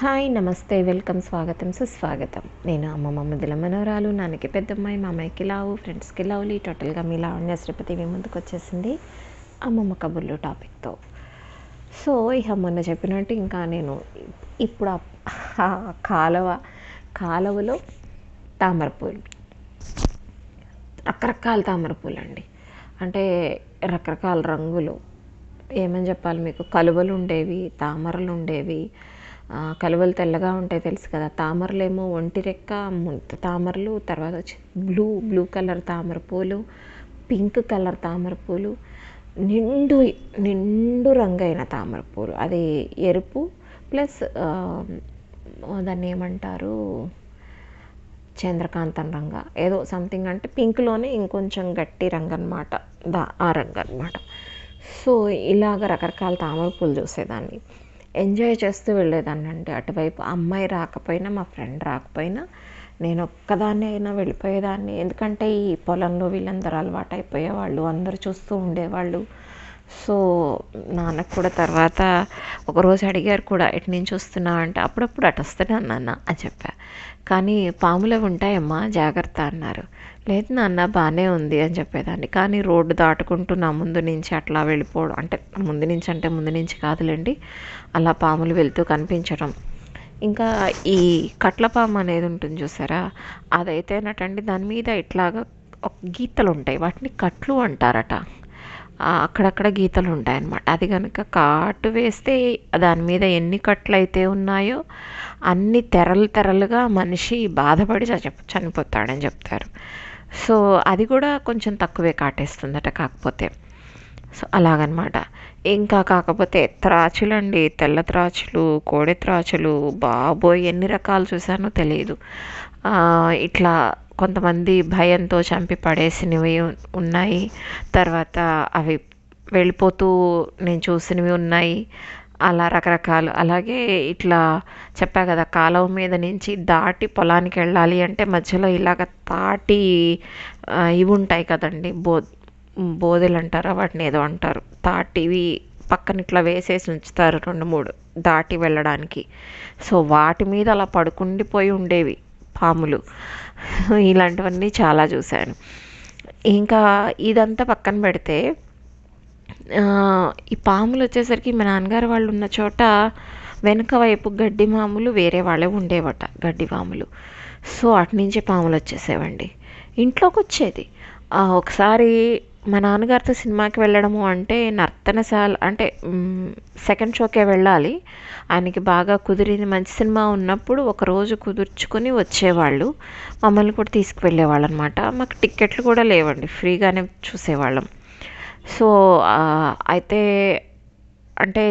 Hi నమస్తే welcome స్వాగతం సుస్వాగతం. నేను అమ్మమ్మ ముద్దుల మనోరాలు నాన్నకి పెద్దమ్మాయి మా అమ్మాయికి లావు ఫ్రెండ్స్కి లావులి టోటల్గా మీ లావణ్య శ్రీపతి మీ ముందుకు వచ్చేసింది అమ్మమ్మ కబుర్లు టాపిక్తో. సో ఇక మొన్న చెప్పినట్టు ఇంకా నేను ఇప్పుడు కాలువ కాలువలో తామరపూలు రకరకాల తామరపూలు అండి అంటే రకరకాల రంగులు. ఏమని చెప్పాలి మీకు? కలువలు ఉండేవి తామరలు ఉండేవి కలువలు తెల్లగా ఉంటాయి తెలుసు కదా. తామరలు ఏమో ఒంటి రెక్క ముంత తామరలు తర్వాత వచ్చి బ్లూ బ్లూ కలర్ తామర పూలు పింక్ కలర్ తామర పూలు నిండు నిండు రంగైన తామర పూలు. అది ఎరుపు ప్లస్ దాన్ని ఏమంటారు? చంద్రకాంతం రంగ. ఏదో సంథింగ్ అంటే పింక్లోనే ఇంకొంచెం గట్టి రంగు అనమాట దా ఆ రంగు అనమాట సో ఇలాగ రకరకాల తామర పూలు చూసేదాన్ని. ఎంజాయ్ చేస్తూ వెళ్ళేదాన్ని అటువైపు అమ్మాయి రాకపోయినా మా ఫ్రెండ్ రాకపోయినా నేను ఒక్కదాన్ని అయినా వెళ్ళిపోయేదాన్ని. ఎందుకంటే ఈ పొలంలో వీళ్ళందరూ అలవాటు అయిపోయేవాళ్ళు అందరూ చూస్తూ ఉండేవాళ్ళు. సో నాన్నకు కూడా తర్వాత ఒకరోజు అడిగారు కూడా ఎటు నుంచి వస్తున్నా అంటే అప్పుడప్పుడు అటు వస్తున్నాను నాన్న అని చెప్పా. కానీ పాములు ఉంటాయమ్మా జాగ్రత్త అన్నారు. లేదు నాన్న బాగానే ఉంది అని చెప్పేదాన్ని. కానీ రోడ్డు దాటుకుంటూ నా ముందు నుంచి అట్లా వెళ్ళిపోవడం అంటే ముందు నుంచి అంటే ముందు నుంచి కాదులేండి. అలా పాములు వెళ్తూ కనిపించడం. ఇంకా ఈ కట్ల పాము అనేది ఉంటుంది చూసారా? అదైతే నటండి దాని మీద ఇట్లాగా ఒక గీతలు ఉంటాయి. వాటిని కట్లు అంటారట. అక్కడక్కడ గీతలు ఉంటాయన్నమాట. అది కనుక కాటు వేస్తే దాని మీద ఎన్ని కట్లు అయితే ఉన్నాయో అన్ని తెరలు తెరలుగా మనిషి బాధపడి చ- చనిపోతాడని చెప్తారు. సో అది కూడా కొంచెం తక్కువే కాటేస్తుందట కాకపోతే. సో అలాగనమాట. ఇంకా కాకపోతే త్రాచులండి తెల్ల త్రాచులు కోడి త్రాచులు బాబోయ్ ఎన్ని రకాలు చూసానో తెలియదు. ఇట్లా కొంతమంది భయంతో చంపి పడేసినవి ఉన్నాయి. తర్వాత అవి వెళ్ళిపోతూ నేను చూసినవి ఉన్నాయి. అలా రకరకాలు. అలాగే ఇట్లా చెప్పా కదా కాలువ మీద నుంచి దాటి పొలానికి వెళ్ళాలి అంటే మధ్యలో ఇలాగ తాటి ఇవి ఉంటాయి కదండి బో బోదెలు అంటారా వాటిని ఏదో అంటారు. తాటివి పక్కన ఇట్లా వేసేసి ఉంచుతారు రెండు మూడు దాటి వెళ్ళడానికి. సో వాటి మీద అలా పడుకుండిపోయి ఉండేవి పాములు. ఇలాంటివన్నీ చాలా చూశాను. ఇంకా ఇదంతా పక్కన పెడితే ఈ పాములు వచ్చేసరికి మా నాన్నగారు వాళ్ళు ఉన్న చోట వెనుక వైపు గడ్డి మాములు వేరే వాళ్ళే ఉండేవట గడ్డి పాములు సో అటు నుంచి పాములు వచ్చేసేవండి. ఇంట్లోకి వచ్చేది. ఒకసారి మా నాన్నగారితో సినిమాకి వెళ్ళడము అంటే నర్తనశాల అంటే సెకండ్ షోకే వెళ్ళాలి. ఆయనకి బాగా కుదిరింది మంచి సినిమా ఉన్నప్పుడు ఒకరోజు కుదుర్చుకుని కుదుర్చుకొని వచ్చేవాళ్ళు. మమ్మల్ని కూడా తీసుకువెళ్ళేవాళ్ళు అనమాట మాకు టిక్కెట్లు కూడా లేవండి ఫ్రీగానే చూసేవాళ్ళం. సో అయితే అంటే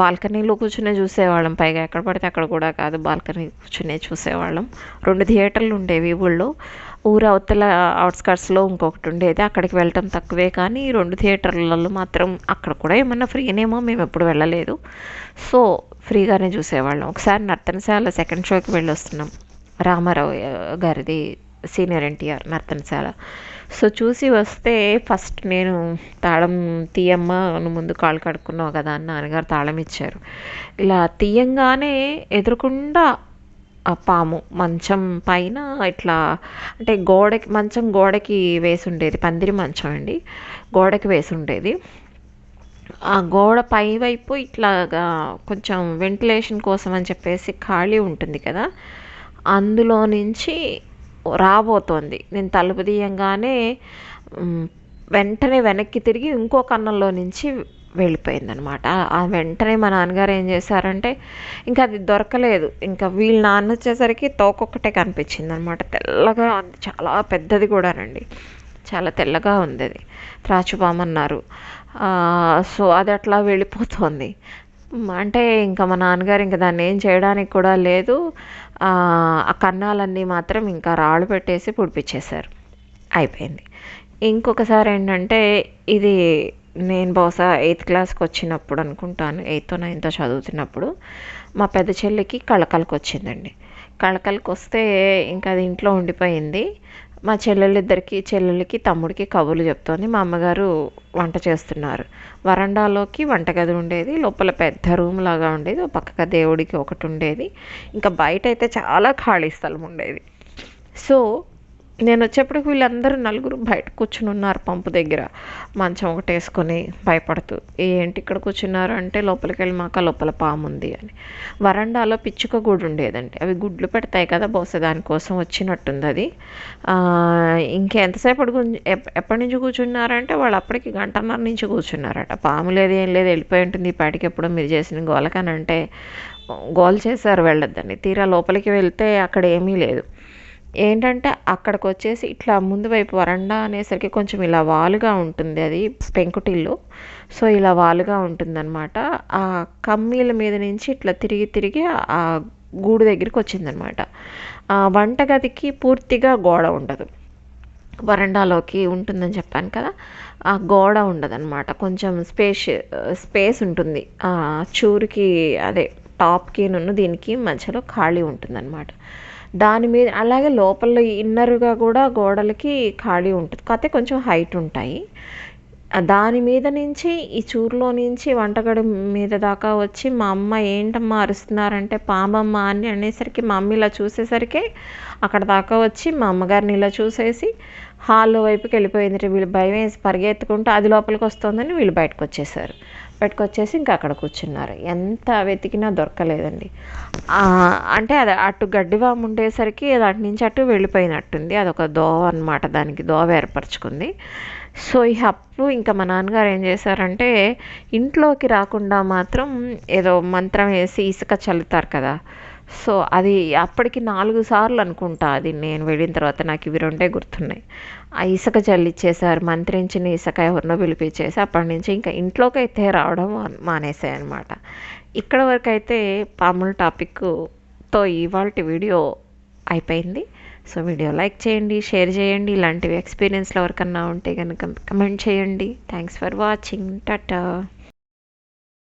బాల్కనీలో కూర్చునే చూసేవాళ్ళం. పైగా ఎక్కడ పడితే అక్కడ కూడా కాదు బాల్కనీ కూర్చునే చూసేవాళ్ళం. రెండు థియేటర్లు ఉండేవి ఊళ్ళో. ఊరు అవతల అవుట్స్కట్స్లో ఇంకొకటి ఉండేది. అక్కడికి వెళ్ళటం తక్కువే కానీ ఈ రెండు థియేటర్లలో మాత్రం అక్కడ కూడా ఏమన్నా ఫ్రీనేమో మేము ఎప్పుడు వెళ్ళలేదు. సో ఫ్రీగానే చూసేవాళ్ళం. ఒకసారి నర్తనశాల సెకండ్ షోకి వెళ్ళి వస్తున్నాం రామారావు గారిది సీనియర్ ఎన్టీఆర్ నర్తనశాల. సో చూసి వస్తే ఫస్ట్ నేను తాళం తీయమ్మ నువ్వు ముందు కాళ్ళు కడుక్కున్నావు కదా అని నాన్నగారు తాళం ఇచ్చారు. ఇలా తీయంగానే ఎదురుకుండా ఆ పాము మంచం పైన ఇట్లా అంటే గోడకి మంచం గోడకి వేసి ఉండేది పందిరి మంచం అండి. గోడకి వేసి ఉండేది. ఆ గోడ పై వైపు ఇట్లాగా కొంచెం వెంటిలేషన్ కోసం అని చెప్పేసి ఖాళీ ఉంటుంది కదా. అందులో నుంచి రాబోతోంది. నేను తలుపు తీయంగానే వెంటనే వెనక్కి తిరిగి ఇంకో కన్నంలో నుంచి వెళ్ళిపోయిందనమాట. ఆ వెంటనే మా నాన్నగారు ఏం చేశారంటే ఇంకా అది దొరకలేదు. ఇంకా వీళ్ళ నాన్న వచ్చేసరికి తోకొక్కటే కనిపించింది అనమాట తెల్లగా ఉంది. చాలా పెద్దది కూడానండి. చాలా తెల్లగా ఉంది అది. త్రాచుపామన్నారు సో అది అట్లా వెళ్ళిపోతుంది. అంటే ఇంకా మా నాన్నగారు ఇంకా దాన్ని ఏం చేయడానికి కూడా లేదు. ఆ కన్నాలన్నీ మాత్రం ఇంకా రాళ్ళు పెట్టేసి పుడిపించేశారు. అయిపోయింది. ఇంకొకసారి ఏంటంటే ఇది నేను బహుశా ఎయిత్ క్లాస్కి వచ్చినప్పుడు అనుకుంటాను ఎయిత్ నైన్త్ చదువుతున్నప్పుడు మా పెద్ద చెల్లికి కళకళకు వచ్చిందండి కళకళకు వస్తే ఇంకా అది ఇంట్లో ఉండిపోయింది. మా చెల్లెళ్ళిద్దరికి చెల్లెళ్ళకి తమ్ముడికి కబుర్లు చెప్తోంది. మా అమ్మగారు వంట చేస్తున్నారు. వరండాలోకి వంటగది ఉండేది. లోపల పెద్ద రూమ్ లాగా ఉండేది. ఒక పక్కగా దేవుడికి ఒకటి ఉండేది. ఇంకా బయట అయితే చాలా ఖాళీ స్థలం ఉండేది. సో నేను వచ్చేప్పటికి వీళ్ళందరూ నలుగురు బయట కూర్చుని ఉన్నారు పంపు దగ్గర. మంచం ఒకటి వేసుకొని భయపడుతూ ఏంటి ఇక్కడ కూర్చున్నారు? అంటే లోపలికి వెళ్ళి మాక లోపల పాము ఉంది అని. వరండాలో పిచ్చుక గూడు ఉండేదండి. అవి గుడ్లు పెడతాయి కదా బహుశా దానికోసం వచ్చినట్టుంది అది. ఇంకెంతసేపటి గురించి ఎప్పటి నుంచి కూర్చున్నారంటే వాళ్ళు అప్పటికి గంటన్నర నుంచి కూర్చున్నారట. పాము లేదు ఏం లేదు వెళ్ళిపోయి ఉంటుంది. ఈ పాటికి ఎప్పుడో మీరు చేసిన గోలకనంటే గోల్ చేశారు వెళ్ళొద్దని. తీరా లోపలికి వెళ్తే అక్కడ ఏమీ లేదు. ఏంటంటే అక్కడికి వచ్చేసి ఇట్లా ముందు వైపు వరండా అనేసరికి కొంచెం ఇలా వాలుగా ఉంటుంది అది పెంకుటిల్లు. సో ఇలా వాలుగా ఉంటుందన్నమాట. ఆ కమ్మీల మీద నుంచి ఇట్లా తిరిగి తిరిగి ఆ గూడు దగ్గరికి వచ్చిందనమాట ఆ వంటగదికి పూర్తిగా గోడ ఉండదు. వరండాలోకి ఉంటుందని చెప్పాను కదా ఆ గోడ ఉండదన్నమాట. కొంచెం స్పేస్ స్పేస్ ఉంటుంది. ఆ చూరుకి అదే టాప్కి నున్ను దీనికి మధ్యలో ఖాళీ ఉంటుందన్నమాట. దాని మీద అలాగే లోపల ఇన్నర్గా కూడా గోడలకి ఖాళీ ఉంటుంది. కాకపోతే కొంచెం హైట్ ఉంటాయి. దాని మీద నుంచి ఈ చూరులో నుంచి వంటగడి మీద దాకా వచ్చి మా అమ్మ ఏంటమ్మా అరుస్తున్నారంటే పామమ్మ అని అనేసరికి మా అమ్మ ఇలా చూసేసరికి అక్కడ దాకా వచ్చి మా అమ్మగారిని ఇలా చూసేసి హాల్లో వైపుకి వెళ్ళిపోయింది వీళ్ళు భయం వేసి పరిగెత్తుకుంటూ అది లోపలికి వస్తుందని వీళ్ళు బయటకు వచ్చేసారు. పెట్టుకొచ్చేసి ఇంకా అక్కడ కూర్చున్నారు. ఎంత వెతికినా దొరకలేదండి. అంటే అది అటు గడ్డివాము ఉండేసరికి అది అటు నుంచి అటు వెళ్ళిపోయినట్టుంది. అదొక దోవ అన్నమాట. దానికి దోవ ఏర్పరచుకుంది. సో ఈ అప్పుడు ఇంకా మా నాన్నగారు ఏం చేశారంటే ఇంట్లోకి రాకుండా మాత్రం ఏదో మంత్రం వేసి ఇసుక చల్లుతారు కదా సో అది అప్పటికి నాలుగు సార్లు అనుకుంటా అది నేను వెళ్ళిన తర్వాత నాకు ఇవి రెండే గుర్తున్నాయి. ఆ ఇసుక చల్లిచ్చేసారు మంత్రించిన ఇసుక ఎవరినో పిలిపించేసి అప్పటి నుంచి ఇంకా ఇంట్లోకి అయితే రావడం మానేసాయి అనమాట ఇక్కడ వరకు అయితే పాముల టాపిక్తో ఇవాళ వీడియో అయిపోయింది. సో వీడియో లైక్ చేయండి షేర్ చేయండి ఇలాంటివి ఎక్స్పీరియన్స్లో ఎవరికన్నా ఉంటే కనుక కమెంట్ చేయండి. Thanks for watching. టాటా.